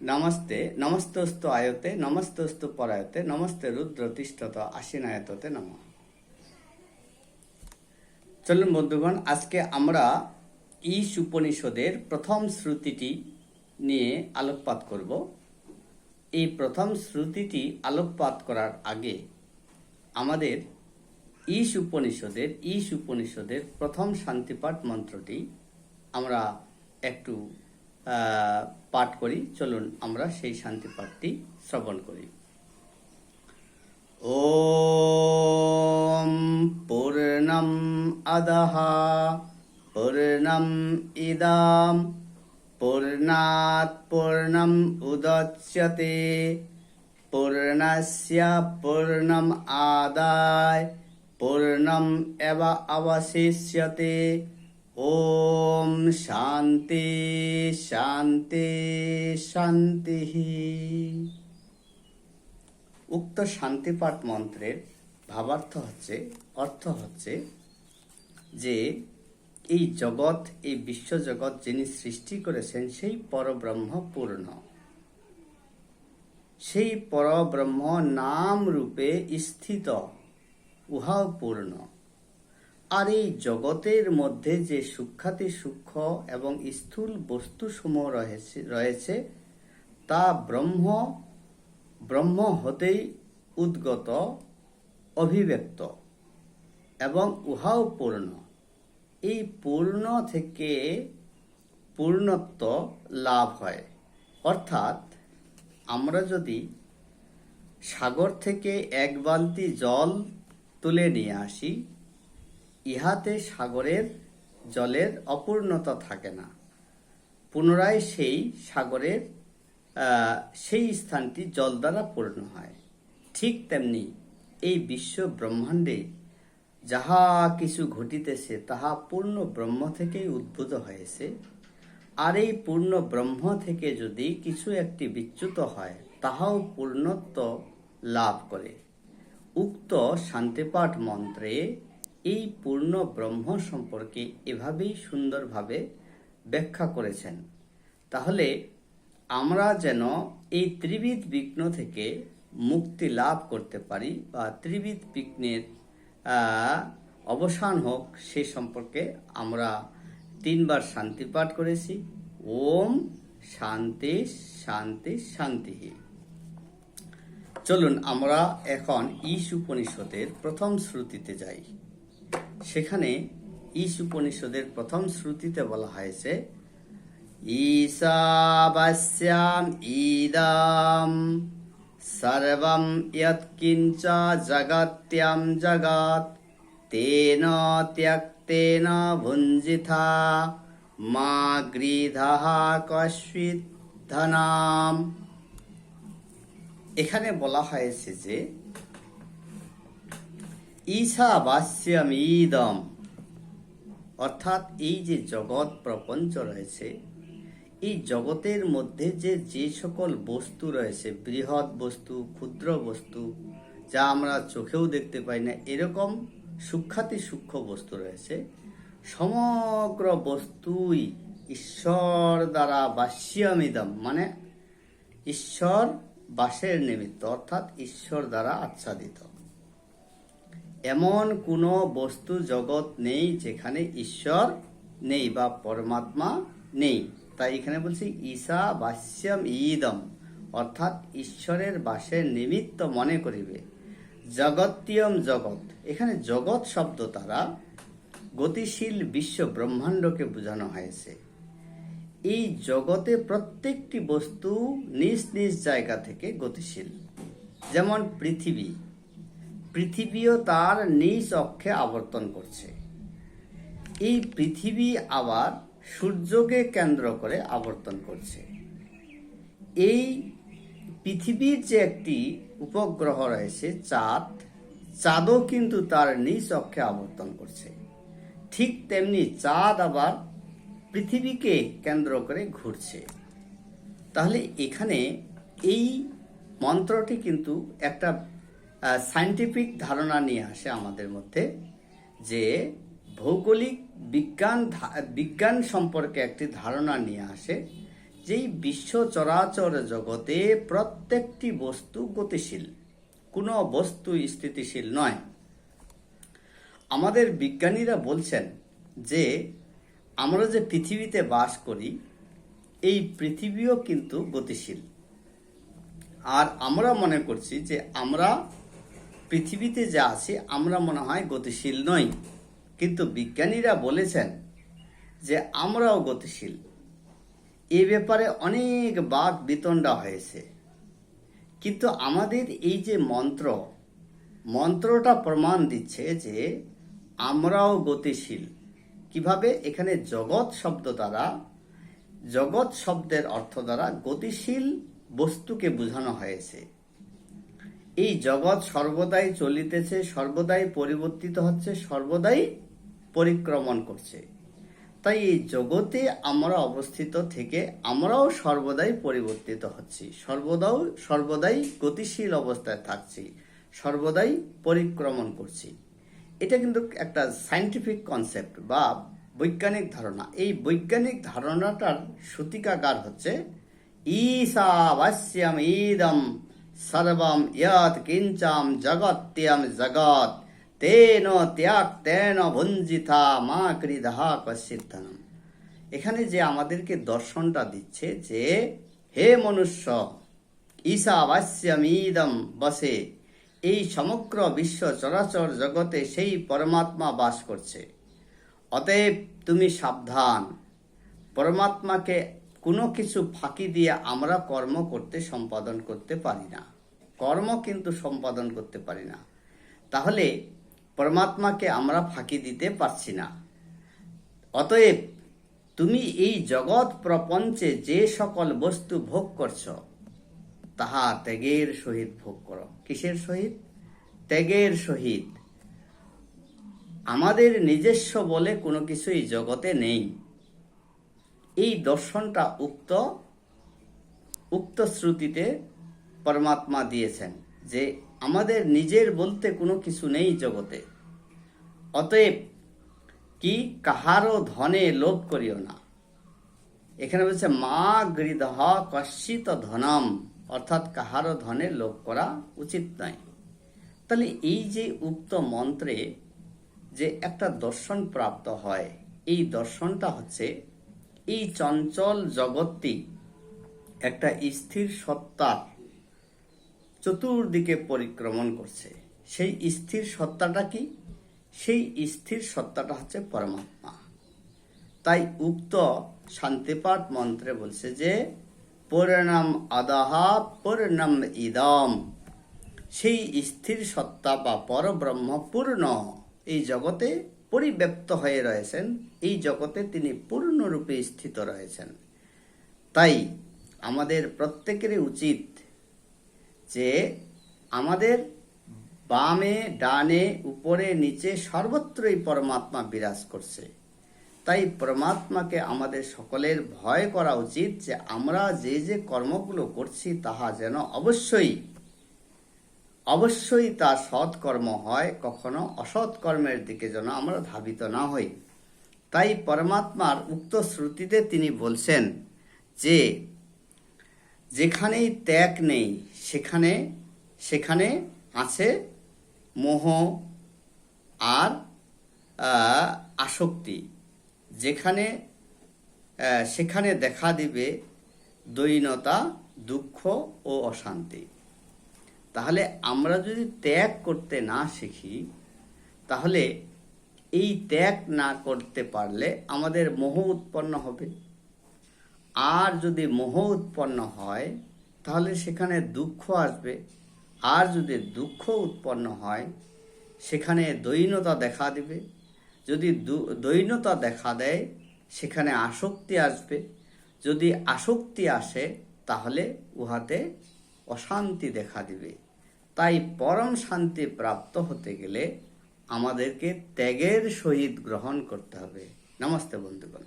নমস্তে, নমস্তস্তু আয়তে, নমস্তস্তু পরায়তে, নমস্তে রুদ্র তিষ্ঠত আশিনায়ততে নম। চলুন বন্ধুগণ, আজকে আমরা ঈশ উপনিষদের প্রথম শ্রুতিটি নিয়ে আলোকপাত করব। এই প্রথম শ্রুতিটি আলোকপাত করার আগে আমাদের ঈশ উপনিষদের ঈশ উপনিষদের প্রথম শান্তিপাঠ মন্ত্রটি আমরা একটু পাঠ করি। চলুন আমরা সেই শান্তি পাঠটি শ্রবণ করি। ও পূর্ণম আদহ, পূর্ণম ইদাম, পূর্ণাৎ পূর্ণম উদচ্যতে, পূর্ণস্য পূর্ণম আদায়, পূর্ণম এব অবশিষ্যতে ওম শান্তি শান্তি শান্তি। উক্ত শান্তি পাঠ মন্ত্রের ভাবার্থ হচ্ছে, অর্থ হচ্ছে যে এই জগৎ, এই বিশ্বজগৎ যিনি সৃষ্টি করেছেন, সেই পরব্রহ্ম পূর্ণ। সেই পরব্রহ্ম নাম রূপে স্থিত, উহাও পূর্ণ। আর এই জগতের মধ্যে যে সূক্ষাতি সূক্ষ্ম এবং স্থূল বস্তুসমূহ রয়েছে রয়েছে, তা ব্রহ্ম ব্রহ্ম হতেই উদ্গত, অভিব্যক্ত এবং উহাও পূর্ণ। এই পূর্ণ থেকে পূর্ণত্ব লাভ হয়। অর্থাৎ আমরা যদি সাগর থেকে এক বালতি জল তুলে নিয়ে আসি ইহাতে সাগরের জলের অপূর্ণতা থাকে না। পুনরায় সেই সাগরের সেই স্থানটি জল দ্বারা পূর্ণ হয়। ঠিক তেমনি এই বিশ্ব ব্রহ্মাণ্ডে যাহা কিছু ঘটিতেছে, তাহা পূর্ণ ব্রহ্ম থেকেই উদ্ভূত হয়েছে। আর এই পূর্ণ ব্রহ্ম থেকে যদি কিছু একটি বিচ্যুত হয়, তাহাও পূর্ণত্ব লাভ করে। উক্ত শান্তিপাঠ মন্ত্রে এই পূর্ণ ব্রহ্ম সম্পর্কে এভাবেই সুন্দরভাবে ব্যাখ্যা করেছেন। তাহলে আমরা যেন এই ত্রিবিধ বিঘ্ন থেকে মুক্তি লাভ করতে পারি বা ত্রিবিধ বিঘ্নের অবসান হোক, সে সম্পর্কে আমরা তিনবার শান্তি পাঠ করেছি। ওম শান্তি শান্তি শান্তি চলুন আমরা এখন ঈশ উপনিষদের প্রথম শ্রুতিতে যাই। সেখানে ঈশ উপনিষদের প্রথম শ্রুতিতে বলা হয়েছে ঈশাবাস্যাম ইদম সর্বম ইয়ৎকিঞ্চ জগত্যাম জগৎ, তেন ত্যক্তেন ভুঞ্জিথা, মা গৃধः ধনাম। এখানে বলা হয়েছে যে ঈশাবাস্যাম ইদম অর্থাৎ এই যে জগৎ প্রপঞ্চ রয়েছে, এই জগতের মধ্যে যে যে সকল বস্তু রয়েছে, বৃহৎ বস্তু, ক্ষুদ্র বস্তু, যা আমরা চোখেও দেখতে পাই না, এরকম সূক্ষাতি সূক্ষ্ম বস্তু রয়েছে, সমগ্র বস্তুই ঈশ্বর দ্বারা বাস্যামিদম মানে ঈশ্বর বাসের নিমিত্ত, অর্থাৎ ঈশ্বর দ্বারা আচ্ছাদিত। এমন কোনো বস্তু জগৎ নেই যেখানে ঈশ্বর নেই বা পরমাত্মা নেই। তাই এখানে বলছি ঈশা বাস্যম ইদম, অর্থাৎ ঈশ্বরের বাসের নিমিত্ত মনে করিবে। জগতীয়ম জগৎ, এখানে জগৎ শব্দ দ্বারা গতিশীল বিশ্ব ব্রহ্মাণ্ডকে বোঝানো হয়েছে। এই জগতে প্রত্যেকটি বস্তু নিজ নিজ জায়গা থেকে গতিশীল। যেমন পৃথিবী পৃথিবীও তার নিজ অক্ষে আবর্তন করছে। এই পৃথিবী আবার সূর্যকে কেন্দ্র করে আবর্তন করছে। এই পৃথিবীর যে একটি উপগ্রহ রয়েছে, চাঁদ, চাঁদও কিন্তু তার নিজ অক্ষে আবর্তন করছে। ঠিক তেমনি চাঁদ আবার পৃথিবীকে কেন্দ্র করে ঘুরছে। তাহলে এখানে এই মন্ত্রটি কিন্তু একটা সায়েন্টিফিক ধারণা নিয়ে আসে আমাদের মধ্যে যে ভৌগোলিক বিজ্ঞান বিজ্ঞান সম্পর্কে একটি ধারণা নিয়ে আসে যে এই বিশ্ব চরাচর জগতে প্রত্যেকটি বস্তু গতিশীল। কোনো বস্তু স্থিতিশীল নয়। আমাদের বিজ্ঞানীরা বলছেন যে আমরা যে পৃথিবীতে বাস করি, এই পৃথিবীও কিন্তু গতিশীল। আর আমরা মনে করছি যে আমরা পৃথিবীতে যা আছে, আমরা মনে হয় গতিশীল নই। কিন্তু বিজ্ঞানীরা বলেছেন যে আমরাও গতিশীল। এ ব্যাপারে অনেক বাক বিতণ্ডা হয়েছে। কিন্তু আমাদের এই যে মন্ত্র, মন্ত্রটা প্রমাণ দিচ্ছে যে আমরাও গতিশীল। কীভাবে? এখানে জগৎ শব্দ দ্বারা, জগৎ শব্দের অর্থ দ্বারা গতিশীল বস্তুকে বোঝানো হয়েছে। এই জগৎ সর্বদাই চলিতেছে, সর্বদাই পরিবর্তিত হচ্ছে, সর্বদাই পরিক্রমণ করছে। তাই এই জগতে আমরা অবস্থিত থেকে আমরাও সর্বদাই পরিবর্তিত হচ্ছি। সর্বদাও, সর্বদাই গতিশীল অবস্থায় থাকছি। সর্বদাই পরিক্রমণ করছি। এটা কিন্তু একটা সাইন্টিফিক কনসেপ্ট বা বৈজ্ঞানিক ধারণা। এই বৈজ্ঞানিক ধারণাটার সূতিকাগার হচ্ছে ঈশাবাস্যম ইদম সর্বম ইয়ৎ কিঞ্চাম জগত্যম জগৎ তেন ত্যাগ তেন ভঞ্জিতা মা কৃদহা কশ্চিদ্ধনম এখানে যে আমাদেরকে দর্শনটা দিচ্ছে যে, হে মনুষ্য ঈশাবাস্যম ইদম বসে, এই সমগ্র বিশ্ব চরাচর জগতে সেই পরমাত্মা বাস করছে। অতএব তুমি সাবধান। পরমাত্মাকে কোনো কিছু ফাঁকি দিয়ে আমরা কর্ম করতে সম্পাদন করতে পারি না। কর্ম কিন্তু সম্পাদন করতে পারি না। তাহলে পরমাত্মাকে আমরা ফাঁকি দিতে পারছি না। অতএব তুমি এই জগৎ প্রপঞ্চে যে সকল বস্তু ভোগ করছ, তাহা ত্যাগের সহিত ভোগ করো। কিসের সহিত? ত্যাগের সহিত। আমাদের নিজস্ব বলে কোনো কিছুই জগতে নেই। এই দর্শনটা উক্ত উক্ত শ্রুতিতে পরমাত্মা দিয়েছেন যে আমাদের নিজের বলতে কোনো কিছু নেই জগতে। অতএব কি কাহারও ধনে লোভ করিও না। এখানে বলছে, মা গৃদহ কশ্চিত ধনম, অর্থাৎ কাহারও ধনে লোভ করা উচিত নয়। তাহলে এই যে উক্ত মন্ত্রে যে একটা দর্শন প্রাপ্ত হয়, এই দর্শনটা হচ্ছে এই চঞ্চল জগৎটি একটা স্থির সত্তার চতুর্দিকে পরিক্রমণ করছে। সেই স্থির সত্তাটা কি? সেই স্থির সত্তাটা হচ্ছে পরমাত্মা। তাই উক্ত শান্তিপাঠ মন্ত্রে বলছে যে, পরিণাম আদাহা পরিণাম ইদম। সেই স্থির সত্তা বা পরব্রহ্ম পূর্ণ। এই জগতে পরিব্যাপ্ত হয়ে রয়েছেন, এই জগতে তিনি পূর্ণরূপে স্থিত রয়েছেন। তাই আমাদের প্রত্যেকেরই উচিত যে আমাদের বামে, ডানে, উপরে, নিচে সর্বত্রই পরমাত্মা বিরাজ করছে। তাই পরমাত্মাকে আমাদের সকলের ভয় করা উচিত যে আমরা যে যে কর্মগুলো করছি, তাহা যেন অবশ্যই অবশ্যই তা সৎকর্ম হয়, কখনো অসৎ কর্মের দিকে যেন আমরা ধাবিত না হই। তাই পরমাত্মার উক্ত শ্রুতিতে তিনি বলছেন যে, যেখানেই ত্যাগ নেই, সেখানে সেখানে আছে মোহ আর আসক্তি। যেখানে সেখানে দেখা দিবে দৈনতা, দুঃখ ও অশান্তি। তাহলে আমরা যদি ত্যাগ করতে না শিখি, তাহলে এই ত্যাগ না করতে পারলে আমাদের মোহ উৎপন্ন হবে। আর যদি মোহ উৎপন্ন হয়, তাহলে সেখানে দুঃখ আসবে। আর যদি দুঃখ উৎপন্ন হয়, সেখানে দৈনতা দেখা দিবে। যদি দু- দৈনতা দেখা দেয়, সেখানে আসক্তি আসবে। যদি আসক্তি আসে, তাহলে উহাতে অশান্তি দেখা দিবে। তাই পরম শান্তি প্রাপ্ত হতে গেলে আমাদেরকে ত্যাগের সহিত গ্রহণ করতে হবে। নমস্তে বন্ধুগণ।